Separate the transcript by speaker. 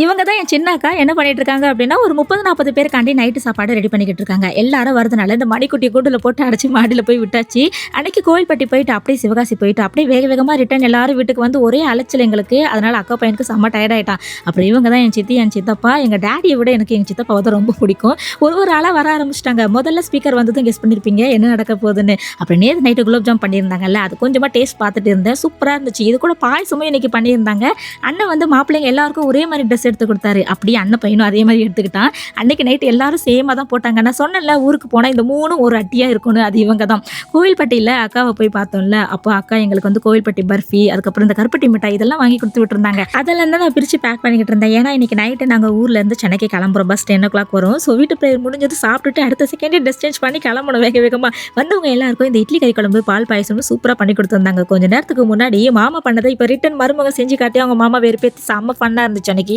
Speaker 1: இவங்க தான் என் சின்னக்கா என்ன பண்ணிட்டு இருக்காங்க அப்படின்னா ஒரு முப்பது நாற்பது பேருக்காண்டி நைட்டு சாப்பாடு ரெடி பண்ணிக்கிட்டு இருக்காங்க எல்லாரும் வரதுனால இந்த மணிக்குட்டி கூண்டில் போட்டு அடைச்சி மாடியில் போய் விட்டாச்சு. அன்னைக்கு கோயில்பட்டி போயிட்டு அப்படியே சிவகாசி போயிட்டு அப்படியே வேக வேகமாக ரிட்டர்ன் எல்லாரும் வீட்டுக்கு வந்து ஒரே அலைச்சல் எங்களுக்கு. அதனால அக்கா பையனுக்கு செம்ம டயர்டாயிட்டான் அப்புறம் இவங்க தான் என் சித்தி என் சித்தப்பா. எங்கள் டேடியை விட எனக்கு எங்கள் சித்தப்பாவை தான் ரொம்ப பிடிக்கும். ஒரு ஒரு ஆளாக வர ஆரம்பிச்சிட்டாங்க. முதல்ல ஸ்பீக்கர் வந்ததும் கெஸ் பண்ணியிருப்பீங்க என்ன நடக்க போகுதுன்னு. அப்புறம் நேற்று நைட்டு குலோப் ஜாம் பண்ணியிருந்தாங்கல்ல அது கொஞ்சமாக டேஸ்ட் பார்த்துட்டு இருந்தேன். சூப்பராக இருந்துச்சு. இது கூட பாயசமும் இன்னைக்கு பண்ணியிருந்தாங்க. அண்ணன் வந்து மாப்பிள்ளைங்க எல்லாருக்கும் ஒரே மாதிரி ட்ரெஸ் எடுத்து கொடுத்தாரு. அப்படியே அண்ணன் பையனும் அதே மாதிரி எடுத்துக்கிட்டான். அன்னைக்கு நைட்டு எல்லாரும் சேமாக தான் போட்டாங்க. நான் சொன்னேன்ல ஊருக்கு போனால் இந்த மூணும் ஒரு அட்டியாக இருக்கும்னு அது இவங்க தான் கோவில்பட்டியில் அக்காவை போய் பார்த்தோம்ல அப்போ அக்கா எங்களுக்கு வந்து கோவில்பட்டி பர்ஃபி அதுக்கப்புறம் இந்த கருப்பட்டி மிட்டாய் இதெல்லாம் வாங்கி கொடுத்து விட்டுருந்தாங்க. அதெல்லாம் தான் நான் பிரித்து பேக் பண்ணிக்கிட்டு இருந்தேன். ஏன்னா இன்னைக்கு நைட்டு நாங்கள் ஊர்லேருந்து சென்னைக்கு கிளம்புறோம். பஸ் டென் ஓ கிளாக் வரும். ஸோ வீட்டு ப்ரேயர் முடிஞ்சது சாப்பிட்டுட்டு அடுத்த செகண்டே ட்ரெஸ் சேஞ்ச் பண்ணி கிளம்பணும் வேக வேகமாக வந்தவங்க எல்லாருக்கும் இந்த இட்லி கறி குழம்பு பால் பாயசம்னு சூப்பராக பண்ணி கொடுத்துருந்தாங்க. கொஞ்ச நேரத்துக்கு முன்னாடி மாமா பண்ணதை இப்போ ரிட்டன் மருமகம் செஞ்சு காட்டி அவங்க மாமா வெறுப்பேற்றி செம்ம ஃபன்னாக இருந்துச்சு அன்னைக்கு.